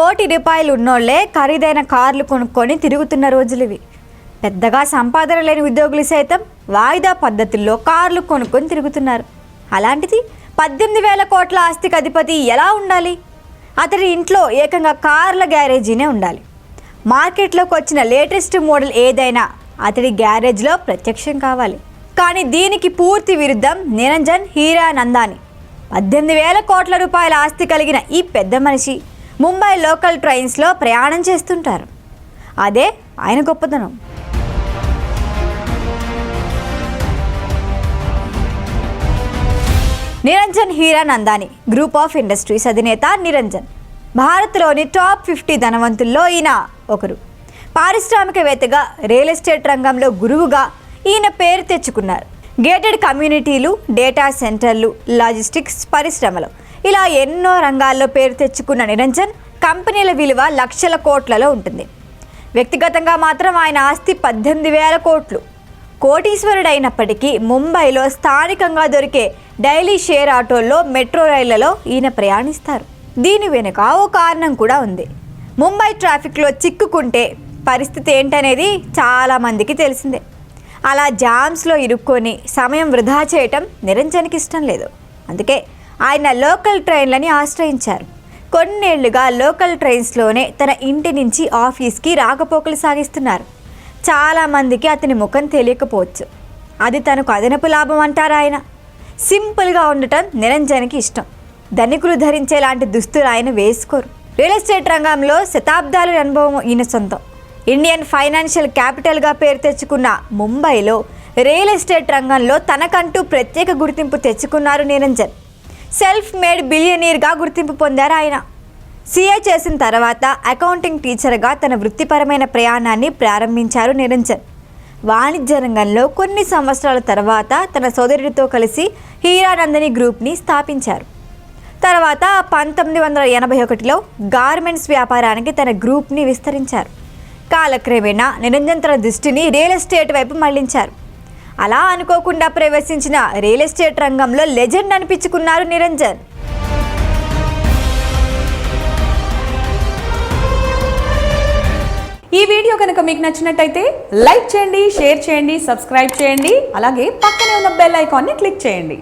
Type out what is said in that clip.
కోటి రూపాయలు ఉన్నోళ్ళే ఖరీదైన కార్లు కొనుక్కొని తిరుగుతున్న రోజులు ఇవి. పెద్దగా సంపాదన లేని ఉద్యోగులు సైతం వాయిదా పద్ధతుల్లో కార్లు కొనుక్కొని తిరుగుతున్నారు. అలాంటిది పద్దెనిమిది వేల కోట్ల ఆస్తికి అధిపతి ఎలా ఉండాలి? అతడి ఇంట్లో ఏకంగా కార్ల గ్యారేజీనే ఉండాలి. మార్కెట్లోకి వచ్చిన లేటెస్ట్ మోడల్ ఏదైనా అతడి గ్యారేజ్లో ప్రత్యక్షం కావాలి. కానీ దీనికి పూర్తి విరుద్ధం నిరంజన్ హీరా నందాని పద్దెనిమిది వేల కోట్ల రూపాయల ఆస్తి కలిగిన ఈ పెద్ద మనిషి. ముంబై లోకల్ ట్రైన్స్లో ప్రయాణం చేస్తుంటారు. అదే ఆయన గొప్పతనం. Niranjan Hiranandani group of industries అధినేత నిరంజన్. భారత్లోని టాప్ ఫిఫ్టీ ధనవంతుల్లో ఈయన ఒకరు. పారిశ్రామికవేత్తగా రియల్ ఎస్టేట్ రంగంలో గురువుగా ఈయన పేరు తెచ్చుకున్నారు. గేటెడ్ కమ్యూనిటీలు డేటా సెంటర్లు లాజిస్టిక్స్ పరిశ్రమలు ఇలా ఎన్నో రంగాల్లో పేరు తెచ్చుకున్న నిరంజన్ కంపెనీల విలువ లక్షల కోట్లలో ఉంటుంది. వ్యక్తిగతంగా మాత్రం ఆయన ఆస్తి పద్దెనిమిది వేల కోట్లు. కోటీశ్వరుడైనప్పటికీ ముంబైలో స్థానికంగా దొరికే డైలీ షేర్ ఆటోల్లో మెట్రో రైళ్ళలో ఈయన ప్రయాణిస్తారు. దీని వెనుక ఓ కారణం కూడా ఉంది. ముంబై ట్రాఫిక్లో చిక్కుకుంటే పరిస్థితి ఏంటనేది చాలామందికి తెలిసిందే. అలా జామ్స్లో ఇరుక్కొని సమయం వృధా చేయటం నిరంజన్కి ఇష్టం లేదు. అందుకే ఆయన లోకల్ ట్రైన్లని ఆశ్రయించారు. కొన్నేళ్ళుగా లోకల్ ట్రైన్స్లోనే తన ఇంటి నుంచి ఆఫీస్కి రాకపోకలు సాగిస్తున్నారు. చాలామందికి అతని ముఖం తెలియకపోవచ్చు. అది తనకు అదనపు లాభం అంటారు ఆయన. సింపుల్గా ఉండటం నిరంజన్కి ఇష్టం. ధనికులు ధరించేలాంటి దుస్తులు ఆయన వేసుకోరు. రియల్ ఎస్టేట్ రంగంలో శతాబ్దాల అనుభవం ఈయన సొంతం. ఇండియన్ ఫైనాన్షియల్ క్యాపిటల్గా పేరు తెచ్చుకున్న ముంబైలో రియల్ ఎస్టేట్ రంగంలో తనకంటూ ప్రత్యేక గుర్తింపు తెచ్చుకున్నారు నిరంజన్. సెల్ఫ్ మేడ్ బిలియనీర్గా గుర్తింపు పొందారు ఆయన. సీఏ చేసిన తర్వాత అకౌంటింగ్ టీచర్గా తన వృత్తిపరమైన ప్రయాణాన్ని ప్రారంభించారు నిరంజన్. వాణిజ్య రంగంలో కొన్ని సంవత్సరాల తర్వాత తన సోదరుడితో కలిసి హీరానందని గ్రూప్ని స్థాపించారు. తర్వాత పంతొమ్మిది వందల ఎనభై ఒకటిలో గార్మెంట్స్ వ్యాపారానికి తన గ్రూప్ని విస్తరించారు. కాలక్రమేణా నిరంజన్ తన దృష్టిని రియల్ ఎస్టేట్ వైపు మళ్ళించారు. అలా అనుకోకుండా ప్రవేశించిన రియల్ ఎస్టేట్ రంగంలో లెజెండ్ అనిపించుకున్నారు నిరంజన్. ఈ వీడియో కనుక మీకు నచ్చినట్టయితే లైక్ చేయండి షేర్ చేయండి సబ్స్క్రైబ్ చేయండి అలాగే పక్కనే ఉన్న బెల్ ఐకాన్ని క్లిక్ చేయండి.